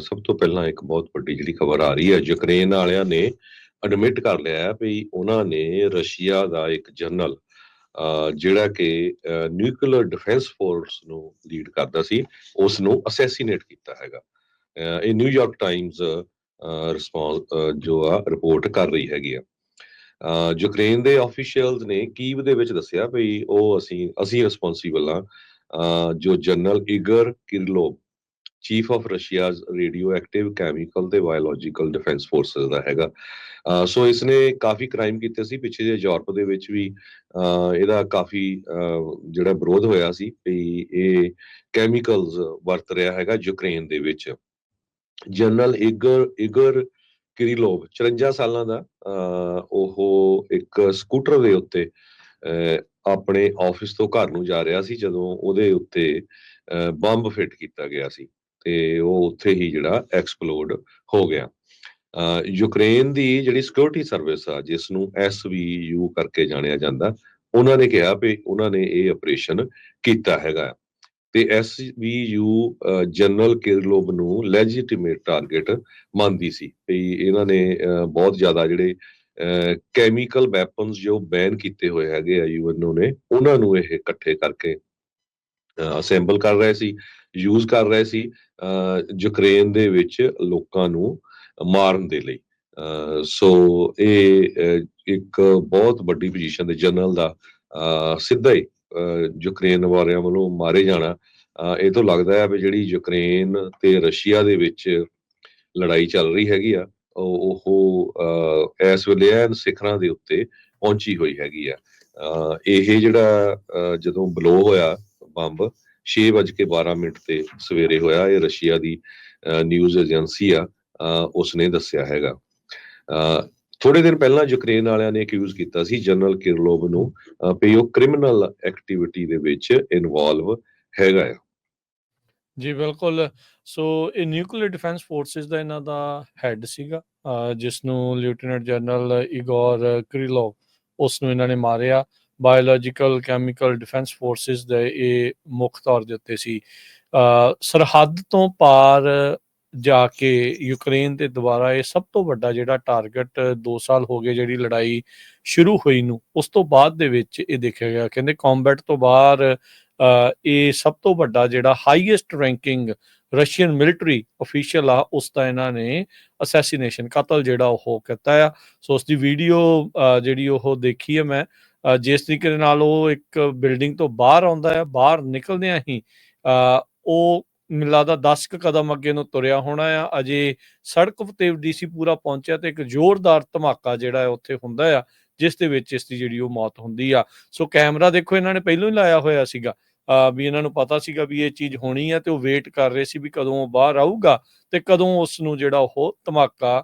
ਸਭ ਤੋਂ ਪਹਿਲਾਂ ਇੱਕ ਬਹੁਤ ਵੱਡੀ ਜਿਹੜੀ ਖਬਰ ਆ ਰਹੀ ਹੈ ਯੂਕਰੇਨ ਵਾਲਿਆਂ ਨੇ ਐਡਮਿਟ ਕਰ ਲਿਆ ਹੈ ਵੀ ਉਹਨਾਂ ਨੇ ਰਸ਼ੀਆ ਦਾ ਇੱਕ ਜਨਰਲ ਜਿਹੜਾ ਕਿ ਨਿਊਕਲੀਅਰ ਡਿਫੈਂਸ ਫੋਰਸ ਨੂੰ ਲੀਡ ਕਰਦਾ ਸੀ ਉਸ ਨੂੰ ਅਸੈਸੀਨੇਟ ਕੀਤਾ ਹੈਗਾ। ਇਹ ਨਿਊਯਾਰਕ ਟਾਈਮਜ਼ ਰਿਸਪੌਂਸ ਜੋ ਆ ਰਿਪੋਰਟ ਕਰ ਰਹੀ ਹੈਗੀ ਆ। ਯੂਕਰੇਨ ਦੇ ਆਫੀਸ਼ੀਅਲਸ ਨੇ ਕੀਵ ਦੇ ਵਿੱਚ ਦੱਸਿਆ ਵੀ ਉਹ ਅਸੀਂ ਅਸੀਂ ਰਿਸਪੌਂਸੀਬਲ ਆ ਅ, ਜੋ general Igor Kirillov chief of Russia's radioactive chemical ਤੇ ਬਾਇਓਲੋਜੀਕਲ ਡਿਫੈਂਸ ਫੋਰਸਸ ਦਾ ਹੈਗਾ। ਸੋ ਇਸਨੇ ਕਾਫੀ ਕ੍ਰਾਈਮ ਕੀਤੇ ਸੀ। ਪਿੱਛੇ ਜੇ ਯੂਰਪ ਦੇ ਵਿੱਚ ਵੀ ਇਹਦਾ ਕਾਫੀ ਜਿਹੜਾ ਵਿਰੋਧ ਹੋਇਆ ਸੀ ਵੀ ਇਹ ਕੈਮੀਕਲਸ ਵਰਤ ਰਿਹਾ ਹੈਗਾ ਯੂਕਰੇਨ ਦੇ ਵਿੱਚ। ਜਨਰਲ ਇਗਰ ਇਗਰ ਕਿਰਿਲੋਵ 54 ਸਾਲਾਂ ਦਾ, ਅਹ ਉਹ ਇੱਕ ਸਕੂਟਰ ਦੇ ਉੱਤੇ, ਅਹ ਆਪਣੇ ਆਫਿਸ ਤੋਂ ਘਰ ਨੂੰ ਜਾ ਰਿਹਾ ਸੀ। ਜਦੋਂ ਉਹਦੇ ਉੱਤੇ ਬੰਬ ਫਿੱਟ ਕੀਤਾ ਗਿਆ ਸੀ। ਤੇ ਉਹ ਉੱਥੇ ਹੀ ਜਿਹੜਾ ਐਕਸਪਲੋਡ ਹੋ ਗਿਆ। ਯੂਕਰੇਨ ਦੀ ਜਿਹੜੀ ਸਿਕਿਉਰਿਟੀ ਸਰਵਿਸ ਆ ਜਿਸ ਨੂੰ ਐਸਵੀਯੂ ਕਰਕੇ ਜਾਣਿਆ ਜਾਂਦਾ ਉਹਨਾਂ ਨੇ ਕਿਹਾ ਵੀ ਉਹਨਾਂ ਨੇ ਇਹ ਆਪਰੇਸ਼ਨ ਕੀਤਾ ਹੈਗਾ। ਤੇ ਐਸਵੀਯੂ ਜਨਰਲ ਕਿਰਲੋਵ ਨੂੰ ਲੈਜੀਟੀਮੇਟ ਟਾਰਗੇਟ ਮੰਨਦੀ ਸੀ ਵੀ ਇਹਨਾਂ ਨੇ ਅਹ, ਬਹੁਤ ਜ਼ਿਆਦਾ ਜਿਹੜੇ ਕੈਮੀਕਲ ਵੈਪਨਸ ਜੋ ਬੈਨ ਕੀਤੇ ਹੋਏ ਹੈਗੇ ਆ ਯੂਐਨਓ ਨੇ ਉਹਨਾਂ ਨੂੰ ਇਹ ਇਕੱਠੇ ਕਰਕੇ ਅਸੈਂਬਲ ਕਰ ਰਹੇ ਸੀ ਯੂਜ਼ ਕਰ ਰਹੇ ਸੀ। ਯੂਕਰੇਨ ਦੇ ਵਿੱਚ ਲੋਕਾਂ ਨੂੰ ਮਾਰਨ ਦੇ ਲਈ। ਅਹ, ਸੋ ਇਹ ਇੱਕ ਬਹੁਤ ਵੱਡੀ ਪੋਜੀਸ਼ਨ ਦੇ ਜਨਰਲ ਦਾ ਸਿੱਧਾ ਹੀ ਯੂਕਰੇਨ ਵਾਲਿਆਂ ਵੱਲੋਂ ਮਾਰੇ ਜਾਣਾ। ਇਹ ਤੋਂ ਲੱਗਦਾ ਹੈ ਵੀ ਜਿਹੜੀ ਯੂਕਰੇਨ ਤੇ ਰਸ਼ੀਆ ਦੇ ਵਿੱਚ ਲੜਾਈ ਚੱਲ ਰਹੀ ਹੈਗੀ ਆ ਉਹ ਉਹ ਅਹ, ਇਸ ਵੇਲੇ ਐਨ ਸਿਖਰਾਂ ਦੇ ਉੱਤੇ ਪਹੁੰਚੀ ਹੋਈ ਹੈਗੀ ਆ। ਅਹ, ਇਹ ਜਿਹੜਾ ਅਹ, ਜਦੋਂ ਬਲੋ ਹੋਇਆ ਬੰਬ 6:12 ਮਿੰਟ ਤੇ ਸਵੇਰੇ ਹੋਇਆ ਇਹ ਰਸ਼ੀਆ ਦੀ ਨਿਊਜ਼ ਏਜੰਸੀ ਆ ਅਹ, ਉਸਨੇ ਦੱਸਿਆ ਹੈਗਾ। ਥੋੜੇ ਦਿਨ ਪਹਿਲਾਂ ਯੂਕਰੇਨ ਵਾਲਿਆਂ ਨੇ ਅਕਿਊਜ਼ ਕੀਤਾ ਸੀ ਜਨਰਲ ਕਿਰਲੋਵ ਨੂੰ ਅਹ, ਉਹ ਕ੍ਰਿਮੀਨਲ ਐਕਟੀਵਿਟੀ ਦੇ ਵਿੱਚ ਇਨਵੋਲਵ ਹੈਗਾ ਆ। ਜੀ ਬਿਲਕੁਲ। ਸੋ ਇਹ ਨਿਊਕਲੀਅਰ ਡਿਫੈਂਸ ਫੋਰਸਿਸ ਦਾ ਇਹਨਾਂ ਦਾ ਹੈੱਡ ਸੀਗਾ ਅਹ ਜਿਸ ਨੂੰ ਲੈਫਟੀਨੈਂਟ ਜਨਰਲ ਇਗੋਰ ਕ੍ਰਿਲੋਵ ਉਸ ਨੂੰ ਇਹਨਾਂ ਨੇ ਮਾਰਿਆ। ਬਾਇਓਲੋਜੀਕਲ ਕੈਮੀਕਲ ਡਿਫੈਂਸ ਫੋਰਸਿਸ ਦੇ ਇਹ ਮੁੱਖ ਤੌਰ ਦੇ ਉੱਤੇ ਸੀ। ਸਰਹੱਦ ਤੋਂ ਪਾਰ ਜਾ ਕੇ ਯੂਕਰੇਨ ਦੇ ਦੁਆਰਾ ਇਹ ਸਭ ਤੋਂ ਵੱਡਾ ਜਿਹੜਾ ਟਾਰਗੇਟ 2 ਸਾਲ ਹੋ ਗਏ ਜਿਹੜੀ ਲੜਾਈ ਸ਼ੁਰੂ ਹੋਈ ਨੂੰ, ਉਸ ਤੋਂ ਬਾਅਦ ਦੇ ਵਿੱਚ ਇਹ ਦੇਖਿਆ ਗਿਆ। ਕਹਿੰਦੇ ਕੰਬੈਟ ਤੋਂ ਬਾਹਰ ਇਹ ਸਭ ਤੋਂ ਵੱਡਾ ਜਿਹੜਾ highest ranking Russian military official ਆ, ਉਸ ਦਾ ਇਹਨਾਂ ਨੇ ਅਸੈਸੀਨੇਸ਼ਨ ਕਤਲ ਜਿਹੜਾ ਉਹ ਕੀਤਾ ਆ। ਸੋ ਉਸ ਦੀ ਵੀਡੀਓ ਜਿਹੜੀ ਉਹ ਦੇਖੀ ਹੈ ਮੈਂ ਜਿਸ ਤਰੀਕੇ ਦੇ ਨਾਲ ਉਹ ਇੱਕ ਬਿਲਡਿੰਗ ਤੋਂ ਬਾਹਰ ਆਉਂਦਾ ਹੈ, ਬਾਹਰ ਨਿਕਲਦਿਆਂ ਹੀ ਉਹ ਮੈਨੂੰ ਲੱਗਦਾ 10 ਕੁ ਕਦਮ ਅੱਗੇ ਨੂੰ ਤੁਰਿਆ ਹੋਣਾ ਆ। ਅਜੇ ਸੜਕ ਤੇ ਡੀਸੀ ਪੂਰਾ ਪਹੁੰਚਿਆ ਤੇ ਇੱਕ ਜ਼ੋਰਦਾਰ ਧਮਾਕਾ ਜਿਹੜਾ ਹੈ ਉੱਥੇ ਹੁੰਦਾ ਆ, ਜਿਸ ਦੇ ਵਿੱਚ ਇਸ ਦੀ ਜਿਹੜੀ ਉਹ ਮੌਤ ਹੁੰਦੀ ਆ। ਸੋ ਕੈਮਰਾ ਦੇਖੋ, ਇਹਨਾਂ ਨੇ ਪਹਿਲਾਂ ਹੀ ਲਾਇਆ ਹੋਇਆ ਸੀਗਾ। ਅਹ ਵੀ ਇਹਨਾਂ ਨੂੰ ਪਤਾ ਸੀਗਾ ਵੀ ਇਹ ਚੀਜ਼ ਹੋਣੀ ਆ ਤੇ ਉਹ ਵੇਟ ਕਰ ਰਹੇ ਸੀ ਵੀ ਕਦੋਂ ਉਹ ਬਾਹਰ ਆਊਗਾ ਤੇ ਕਦੋਂ ਉਸ ਨੂੰ ਜਿਹੜਾ ਉਹ ਧਮਾਕਾ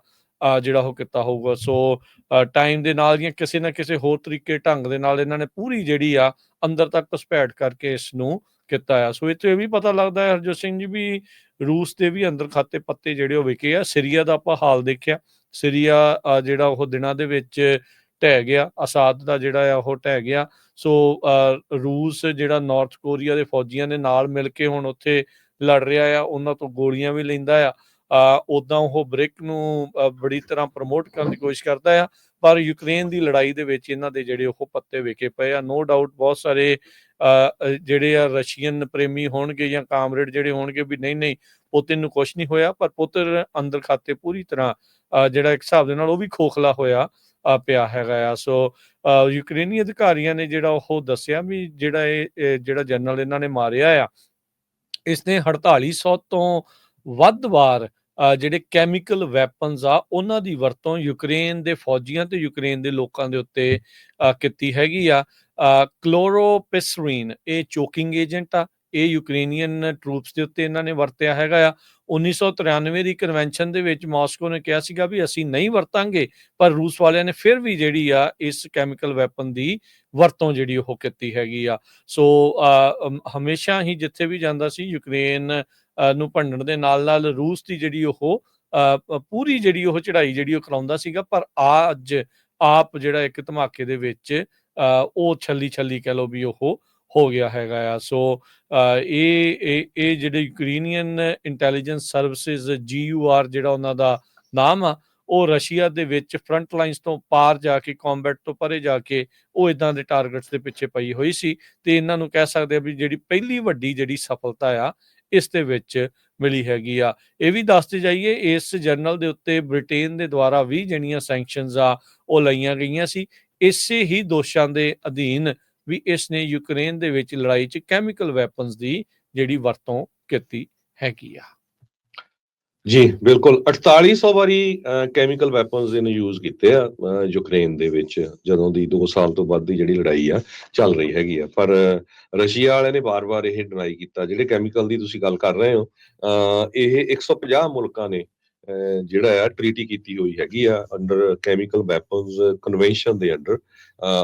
ਜਿਹੜਾ ਉਹ ਕੀਤਾ ਹੋਊਗਾ। ਸੋ ਟਾਈਮ ਦੇ ਨਾਲ ਜਾਂ ਕਿਸੇ ਨਾ ਕਿਸੇ ਹੋਰ ਤਰੀਕੇ, ਢੰਗ ਦੇ ਨਾਲ ਇਹਨਾਂ ਨੇ ਪੂਰੀ ਜਿਹੜੀ ਆ ਅੰਦਰ ਤੱਕ ਘੁਸਪੈਠ ਕਰਕੇ ਇਸ ਨੂੰ ਕੀਤਾ ਆ। ਸੋ ਇਹ ਤੋਂ ਇਹ ਵੀ ਪਤਾ ਲੱਗਦਾ ਹੈ ਹਰਜੋਤ ਸਿੰਘ ਜੀ ਵੀ ਰੂਸ ਦੇ ਵੀ ਅੰਦਰ ਖਾਤੇ ਪੱਤੇ ਜਿਹੜੇ ਉਹ ਵਿਕੇ ਆ। ਸਿਰੀਆ ਦਾ ਆਪਾਂ ਹਾਲ ਦੇਖਿਆ। ਸਿਰੀਆ ਅਹ ਜਿਹੜਾ ਉਹ ਦਿਨਾਂ ਦੇ ਵਿੱਚ ਢਹਿ ਗਿਆ। ਅਸਾਦ ਦਾ ਜਿਹੜਾ ਆ ਉਹ ਢਹਿ ਗਿਆ। ਸੋ ਅਹ ਰੂਸ ਜਿਹੜਾ ਨਾਰਥ ਕੋਰੀਆ ਦੇ ਫੌਜੀਆਂ ਦੇ ਨਾਲ ਮਿਲ ਕੇ ਹੁਣ ਉੱਥੇ ਲੜ ਰਿਹਾ ਆ। ਉਹਨਾਂ ਤੋਂ ਗੋਲੀਆਂ ਵੀ ਲੈਂਦਾ ਆ। ਉਦਾਂ ਉਹ ਬ੍ਰਿਕ ਨੂੰ ਬੜੀ ਤਰ੍ਹਾਂ ਪ੍ਰਮੋਟ ਕਰਨ ਦੀ ਕੋਸ਼ਿਸ਼ ਕਰਦਾ ਆ ਪਰ ਯੂਕਰੇਨ ਦੀ ਲੜਾਈ ਦੇ ਵਿੱਚ ਇਹਨਾਂ ਦੇ ਜਿਹੜੇ ਉਹ ਪੱਤੇ ਵਿਕੇ ਪਏ ਆ ਨੋ ਡਾਊਟ ਬਹੁਤ ਸਾਰੇ ਜਿਹੜੇ ਆ ਰਸ਼ੀਅਨ ਪ੍ਰੇਮੀ ਹੋਣਗੇ ਜਾਂ ਕਾਮਰੇਡ ਜਿਹੜੇ ਹੋਣਗੇ ਵੀ ਨਹੀਂ ਨਹੀਂ ਪੁਤਿਨ ਨੂੰ ਕੁਝ ਨਹੀਂ ਹੋਇਆ ਪਰ ਪੁੱਤਰ ਅੰਦਰ ਖਾਤੇ ਪੂਰੀ ਤਰ੍ਹਾਂ ਅਹ, ਜਿਹੜਾ ਇੱਕ ਹਿਸਾਬ ਦੇ ਨਾਲ ਉਹ ਵੀ ਖੋਖਲਾ ਹੋਇਆ ਪਿਆ ਹੈਗਾ ਆ। ਸੋ ਯੂਕਰੇਨੀ ਅਧਿਕਾਰੀਆਂ ਨੇ ਜਿਹੜਾ ਉਹ ਦੱਸਿਆ ਵੀ ਜਿਹੜਾ ਇਹ ਜਿਹੜਾ ਜਨਰਲ ਇਹਨਾਂ ਨੇ ਮਾਰਿਆ ਆ ਇਸਨੇ 4800 ਤੋਂ ਵੱਧ ਵਾਰ ਜਿਹੜੇ ਕੈਮੀਕਲ ਵੈਪਨਸ ਆ, ਉਹਨਾਂ ਦੀ ਵਰਤੋਂ ਯੂਕਰੇਨ ਦੇ ਫੌਜੀਆਂ ਤੇ ਯੂਕਰੇਨ ਦੇ ਲੋਕਾਂ ਦੇ ਉੱਤੇ ਕੀਤੀ ਹੈਗੀ ਆ। ਕਲੋਰੋਪਿਸਰੀਨ ਇਹ ਚੋਕਿੰਗ ਏਜੰਟ ਆ। ਇਹ ਯੂਕਰੇਨੀਅਨ ਟਰੂਪਸ ਦੇ ਉੱਤੇ ਇਹਨਾਂ ਨੇ ਵਰਤਿਆ ਹੈਗਾ ਆ। 1993 ਦੀ ਕਨਵੈਨਸ਼ਨ ਦੇ ਵਿੱਚ ਮਾਸਕੋ ਨੇ ਕਿਹਾ ਸੀਗਾ ਵੀ ਅਸੀਂ ਨਹੀਂ ਵਰਤਾਂਗੇ, ਪਰ ਰੂਸ ਵਾਲਿਆਂ ਨੇ ਫਿਰ ਵੀ ਜਿਹੜੀ ਆ, ਇਸ ਕੈਮੀਕਲ ਵੈਪਨ ਦੀ ਵਰਤੋਂ ਜਿਹੜੀ ਉਹ ਕੀਤੀ ਹੈਗੀ ਆ। ਸੋ ਹਮੇਸ਼ਾ ਹੀ ਜਿੱਥੇ ਵੀ ਜਾਂਦਾ ਸੀ, ਯੂਕਰੇਨ ਨੂੰ ਭੰਡਣ ਦੇ ਨਾਲ ਨਾਲ ਰੂਸ ਦੀ ਜਿਹੜੀ ਉਹ ਅਹ, ਪੂਰੀ ਜਿਹੜੀ ਉਹ ਚੜ੍ਹਾਈ ਜਿਹੜੀ ਉਹ ਕਰਾਉਂਦਾ ਸੀਗਾ ਪਰ ਅੱਜ ਆਪ ਜਿਹੜਾ ਇੱਕ ਧਮਾਕੇ ਦੇ ਵਿੱਚ ਉਹ ਛੱਲੀ ਛੱਲੀ ਕਹਿ ਲੋ ਵੀ ਉਹ ਹੋ ਗਿਆ ਹੈਗਾ ਆ। ਸੋ ਇਹ ਇਹ ਜਿਹੜੇ ਯੂਕਰੇਨੀਅਨ ਇੰਟੈਲੀਜੈਂਸ ਸਰਵਿਸਿਜ਼ ਜੀਯੂਆਰ ਜਿਹੜਾ ਉਹਨਾਂ ਦਾ ਨਾਮ ਆ ਉਹ ਰਸ਼ੀਆ ਦੇ ਵਿੱਚ ਫਰੰਟ ਲਾਈਨਸ ਤੋਂ ਪਾਰ ਜਾ ਕੇ ਕੰਬੈਟ ਤੋਂ ਪਰੇ ਜਾ ਕੇ ਉਹ ਇਦਾਂ ਦੇ ਟਾਰਗੇਟਸ ਦੇ ਪਿੱਛੇ ਪਈ ਹੋਈ ਸੀ ਤੇ ਇਹਨਾਂ ਨੂੰ ਕਹਿ ਸਕਦੇ ਆ ਵੀ ਜਿਹੜੀ ਪਹਿਲੀ ਵੱਡੀ ਜਿਹੜੀ ਸਫਲਤਾ ਆ ਇਸ ਦੇ ਵਿੱਚ ਮਿਲੀ ਹੈਗੀ ਆ। ਇਹ ਵੀ ਦੱਸਦੇ ਜਾਈਏ, ਇਸ ਜਰਨਲ ਦੇ ਉੱਤੇ ਬ੍ਰਿਟੇਨ ਦੇ ਦੁਆਰਾ ਵੀ ਜਿਹੜੀਆਂ ਸੈਂਕਸ਼ਨਸ ਆ, ਉਹ ਲਈਆਂ ਗਈਆਂ ਸੀ। ਇਸੇ ਹੀ ਦੋਸ਼ਾਂ ਦੇ ਅਧੀਨ ਵੀ ਇਸ ਨੇ ਯੂਕਰੇਨ ਦੇ ਵਿੱਚ ਲੜਾਈ 'ਚ ਕੈਮੀਕਲ ਵੈਪਨਸ ਦੀ ਜਿਹੜੀ ਵਰਤੋਂ ਕੀਤੀ ਹੈਗੀ ਆ। ਜੀ ਬਿਲਕੁਲ। 4800 ਵਾਰੀ ਕੈਮੀਕਲ ਵੈਪਨਸ ਇਹਨੇ ਯੂਜ਼ ਕੀਤੇ ਆ ਯੂਕਰੇਨ ਦੇ ਵਿੱਚ ਜਦੋਂ ਦੀ 2 ਸਾਲ ਤੋਂ ਵੱਧ ਦੀ ਜਿਹੜੀ ਲੜਾਈ ਆ ਚੱਲ ਰਹੀ ਹੈਗੀ ਆ। ਪਰ ਰਸ਼ੀਆ ਵਾਲਿਆਂ ਨੇ ਬਾਰ-ਬਾਰ ਇਹ ਡਿਨਾਈ ਕੀਤਾ। ਜਿਹੜੇ ਕੈਮੀਕਲ ਦੀ ਤੁਸੀਂ ਗੱਲ ਕਰ ਰਹੇ ਹੋ ਇਹ 150 ਮੁਲਕਾਂ ਨੇ ਅਹ, ਜਿਹੜਾ ਆ ਟ੍ਰੀਟੀ ਕੀਤੀ ਹੋਈ ਹੈਗੀ ਆ ਅੰਡਰ ਕੈਮੀਕਲ ਵੈਪਨਸ ਕਨਵੈਨਸ਼ਨ ਦੇ ਅੰਡਰ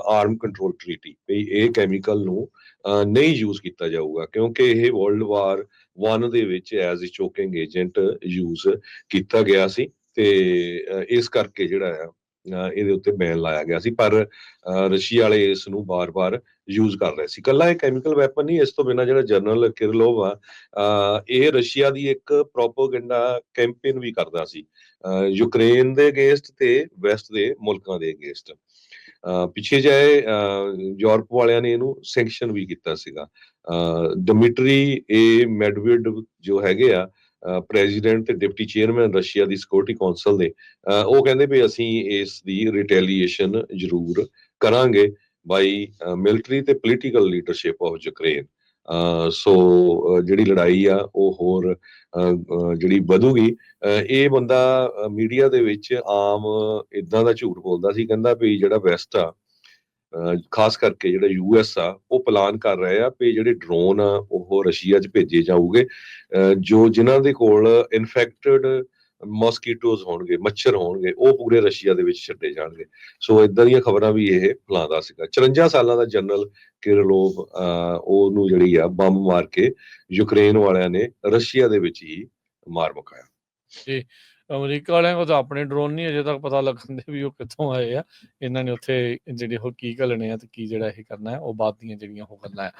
ਆਰਮ ਕੰਟਰੋਲ ਟ੍ਰੀਟੀ ਵੀ ਇਹ ਕੈਮੀਕਲ ਨੂੰ ਅਹ, ਨਹੀਂ ਯੂਜ਼ ਕੀਤਾ ਜਾਊਗਾ ਕਿਉਂਕਿ ਇਹ ਵਰਲਡ ਵਾਰ 1 ਦੇ ਵਿੱਚ as a choking agent use ਕੀਤਾ ਗਿਆ ਸੀ ਤੇ ਇਸ ਕਰਕੇ ਜਿਹੜਾ ਆ ਇਹਦੇ ਉੱਤੇ ਬੈਨ ਲਾਇਆ ਗਿਆ ਸੀ। ਪਰ ਰਸ਼ੀਆ ਵਾਲੇ ਇਸ ਨੂੰ ਬਾਰ-ਬਾਰ ਯੂਜ਼ ਕਰ ਰਹੇ ਸੀ। ਕੱਲਾ ਇਹ ਕੈਮੀਕਲ ਵੈਪਨ ਨਹੀਂ ਇਸ ਤੋਂ ਬਿਨਾਂ ਜਿਹੜਾ ਜਨਰਲ ਕਿਰਲੋਵ ਆ ਇਹ ਰਸ਼ੀਆ ਦੀ ਇੱਕ ਪ੍ਰੋਪਗੈਂਡਾ ਕੈਂਪੇਨ ਵੀ ਕਰਦਾ ਸੀ। ਅਹ, ਯੂਕਰੇਨ ਦੇ ਅਗੇਂਸਟ ਤੇ ਵੈਸਟ ਦੇ ਮੁਲਕਾਂ ਦੇ ਅਗੇਂਸਟ ਪਿੱਛੇ ਜਾਏ ਯੂਰਪ ਵਾਲਿਆਂ ਨੇ ਇਹਨੂੰ ਸੈਂਕਸ਼ਨ ਵੀ ਕੀਤਾ ਸੀਗਾ। ਅਹ, ਡਮਿਟਰੀ ਏ ਮੈਡਵਿਡ ਜੋ ਹੈਗੇ ਆ ਪ੍ਰੈਜ਼ੀਡੈਂਟ ਤੇ ਡਿਪਟੀ ਚੇਅਰਮੈਨ ਰਸ਼ੀਆ ਦੀ ਸਿਕਿਉਰਿਟੀ ਕੌਂਸਲ ਦੇ ਉਹ ਕਹਿੰਦੇ ਵੀ ਅਸੀਂ ਇਸ ਦੀ ਰਿਟੈਲੀਏਸ਼ਨ ਜ਼ਰੂਰ ਕਰਾਂਗੇ। ਬਾਈ ਮਿਲਟਰੀ ਤੇ political leadership of Ukraine so ਜਿਹੜੀ ਲੜਾਈ ਆ, ਉਹ ਹੋਰ ਜਿਹੜੀ ਵਧੂਗੀ ਇਹ ਬੰਦਾ ਮੀਡੀਆ ਦੇ ਵਿੱਚ ਆਮ ਇਦਾਂ ਦਾ ਝੂਠ ਬੋਲਦਾ ਸੀ, ਕਹਿੰਦਾ ਵੀ ਜਿਹੜਾ ਵੈਸਟ ਆ ਖਾਸ ਕਰਕੇ ਜਿਹੜਾ ਯੂਐਸ ਆ, ਉਹ ਪਲਾਨ ਕਰ ਰਹੇ ਆ ਵੀ ਜਿਹੜੇ ਡਰੋਨ ਆ, ਉਹ ਰਸ਼ੀਆ 'ਚ ਭੇਜੇ ਜਾਊਗੇ ਜੋ ਜਿਨ੍ਹਾਂ ਦੇ ਕੋਲ ਇਨਫੈਕਟਡ ਮਸਕੀਟੋਜ਼ ਹੋਣਗੇ ਮੱਛਰ ਹੋਣਗੇ ਉਹ ਪੂਰੇ ਰਸ਼ੀਆ ਦੇ ਵਿੱਚ ਛੱਡੇ ਜਾਣਗੇ। ਸੋ ਇਦਾਂ ਦੀਆਂ ਖਬਰਾਂ ਵੀ ਇਹ ਫੈਲਾਉਂਦਾ ਸੀਗਾ। 54 ਸਾਲਾਂ ਦਾ ਜਨਰਲ ਕਿਰਲੋਵ ਅਹ, ਉਹਨੂੰ ਜਿਹੜੀ ਆ ਬੰਬ ਮਾਰ ਕੇ ਯੂਕਰੇਨ ਵਾਲਿਆਂ ਨੇ ਰਸ਼ੀਆ ਦੇ ਵਿੱਚ ਹੀ ਮਾਰ ਮੁਕਾਇਆ। ਜੀ ਅਮਰੀਕਾ ਵਾਲਿਆਂ ਕੋਲ ਤਾਂ ਆਪਣੇ ਡਰੋਨ ਨਹੀਂ ਅਜੇ ਤੱਕ ਪਤਾ ਲੱਗਣ ਦੇ ਵੀ ਉਹ ਕਿੱਥੋਂ ਆਏ ਆ। ਇਹਨਾਂ ਨੇ ਉੱਥੇ ਜਿਹੜੇ ਉਹ ਕੀ ਘਲਣੇ ਆ ਤੇ ਕੀ ਜਿਹੜਾ ਇਹ ਕਰਨਾ ਹੈ ਉਹ ਬਾਅਦ ਦੀਆਂ ਜਿਹੜੀਆਂ ਉਹ ਕਰਨਾ ਹੈ